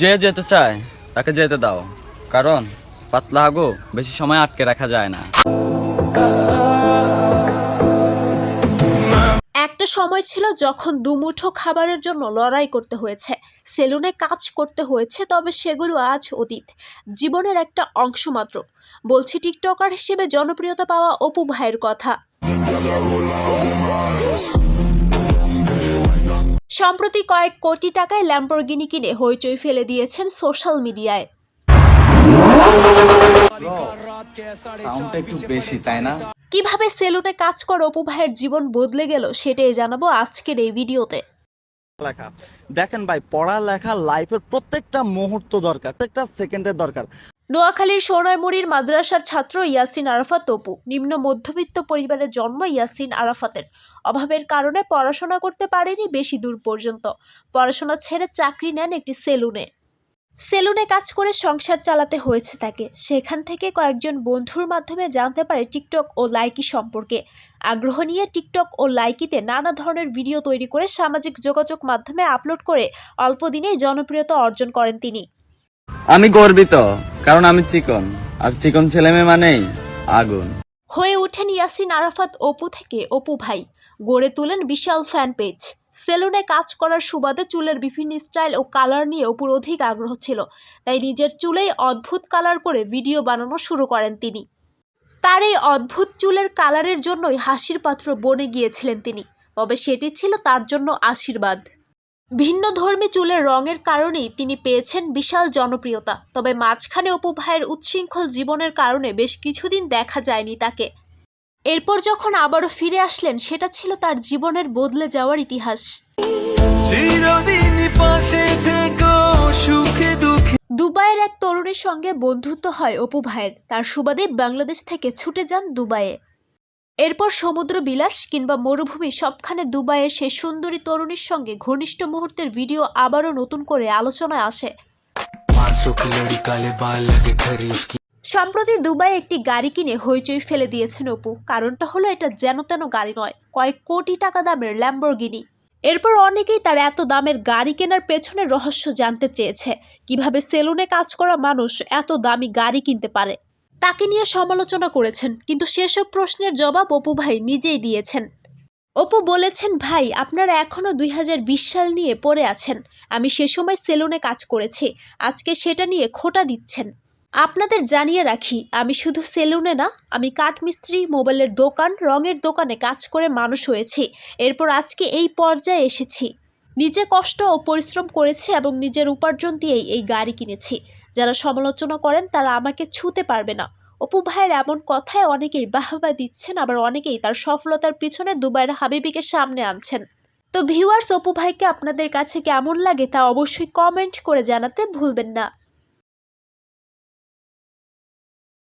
যে যেতে চায়, তাকে যেতে দাও। কারণ, পাতলা হাগু বেশি সময় আটকে রাখা যায় না। একটা সময় ছিল যখন দুমুঠো খাবারের জন্য লড়াই করতে হয়েছে, সেলুনে কাজ করতে হয়েছে, তবে সেগুলো আজ অতীত। জীবনের একটা অংশ মাত্র। বলছি টিকটকার হিসেবে জনপ্রিয়তা পাওয়া অপু ভাইয়ের কথা। সম্প্রতি কয়েক কোটি টাকায় ল্যাম্বরগিনি কিনে হইচই ফেলে দিয়েছেন সোশ্যাল মিডিয়ায় কীভাবে সেলুনে কাজ করে অপু ভাইয়ের জীবন বদলে গেল সেটাই জানাব আজকের এই ভিডিওতে। লেখা দেখেন ভাই পড়ালেখা লাইফের প্রত্যেকটা মুহূর্ত দরকার প্রত্যেকটা সেকেন্ডের দরকার। নোয়াখালীর সোনাইমুড়ির মাদ্রাসার ছাত্র ইয়াসিন আরাফাত অপু নিম্ন মধ্যবিত্ত পরিবারের জন্ম ইয়াসিন আরাফাতের। অভাবের কারণে পড়াশোনা করতে পারেনি বেশি দূর পর্যন্ত। পড়াশোনা ছেড়ে চাকরি নেন একটি সেলুনে। সেলুনে কাজ করে সংসার চালাতে হয়েছে তাকে। সেখান থেকে কয়েকজন বন্ধুর মাধ্যমে জানতে পারে টিকটক ও লাইকি সম্পর্কে। আগ্রহ নিয়ে টিকটক ও লাইকিতে নানা ধরনের ভিডিও তৈরি করে সামাজিক যোগাযোগ মাধ্যমে আপলোড করে অল্প দিনেই জনপ্রিয়তা অর্জন করেন তিনি। আমি গর্বিত, কারণ আমি চিকন, আর চিকন ছেলে মেয়ে মানেই আগুন। হয়ে ওঠেন ইয়াসিন আরাফাত অপু থেকে অপু ভাই। গড়ে তোলেন বিশাল ফ্যান পেজ সেলুনে কাজ করার সুবাদে চুলের বিভিন্ন স্টাইল ও কালার নিয়ে অপুর অধিক আগ্রহ ছিল। তাই নিজের চুলেই অদ্ভুত কালার করে ভিডিও বানানো শুরু করেন তিনি। তার এই অদ্ভুত চুলের কালারের জন্যই হাসির পাত্র বনে গিয়েছিলেন তিনি। তবে সেটি ছিল তার জন্য আশীর্বাদ। ভিন্ন ধর্মী চুলের রঙের কারণেই তিনি পেয়েছেন বিশাল জনপ্রিয়তা। তবে মাঝখানে অপু ভাইয়ের উচ্ছৃঙ্খল জীবনের কারণে বেশ কিছুদিন দেখা যায়নি তাকে। এরপর যখন আবারও ফিরে আসলেন সেটা ছিল তার জীবনের বদলে যাওয়ার ইতিহাস। দুবাইয়ের এক তরুণীর সঙ্গে বন্ধুত্ব হয় অপু ভাইয়ের। তার সুবাদে বাংলাদেশ থেকে ছুটে যান দুবাইয়ে। এরপর সমুদ্র বিলাস কিংবা মরুভূমি সবখানে দুবাইয়ের সেই সুন্দরী তরুণীর সঙ্গে ঘনিষ্ঠ মুহূর্তের ভিডিও আবারও নতুন করে আলোচনায় আসে। সম্প্রতি দুবাই একটি গাড়ি কিনে হইচই ফেলে দিয়েছেন অপু। কারণটা হলো এটা যেন তেন গাড়ি নয় কয়েক কোটি টাকা দামের ল্যাম্বরগিনি। এরপর অনেকেই তার এত দামের গাড়ি কেনার পেছনে রহস্য জানতে চেয়েছে। কীভাবে সেলুনে কাজ করা মানুষ এত দামি গাড়ি কিনতে পারে? তাকে নিয়ে সমালোচনা করেছেন, কিন্তু সেসব প্রশ্নের জবাব অপু ভাই নিজেই দিয়েছেন। অপু বলেছেন, ভাই, আপনারা এখনও দুই হাজার বিশ সাল নিয়ে পড়ে আছেন। আমি সে সময় সেলুনে কাজ করেছি। আজকে সেটা নিয়ে খোটা দিচ্ছেন। আপনাদের জানিয়ে রাখি, আমি শুধু সেলুনে না, আমি কাঠমিস্ত্রি, মোবাইলের দোকান, রঙের দোকানে কাজ করে মানুষ হয়েছি। এরপর আজকে এই পর্যায়ে এসেছি। নিজে কষ্ট ও পরিশ্রম করেছি এবং নিজের উপার্জন দিয়েই এই গাড়ি কিনেছি। যারা সমালোচনা করেন, তারা আমাকে ছুতে পারবে না। অপু ভাইয়ের এমন কথায় অনেকেই বাহবা দিচ্ছেন, আবার অনেকেই তার সফলতার পিছনে দুবাইয়ের হাবিবিকে সামনে আনছেন। তো ভিউয়ার্স অপু ভাইকে আপনাদের কাছে কেমন লাগে তা অবশ্যই কমেন্ট করে জানাতে ভুলবেন না।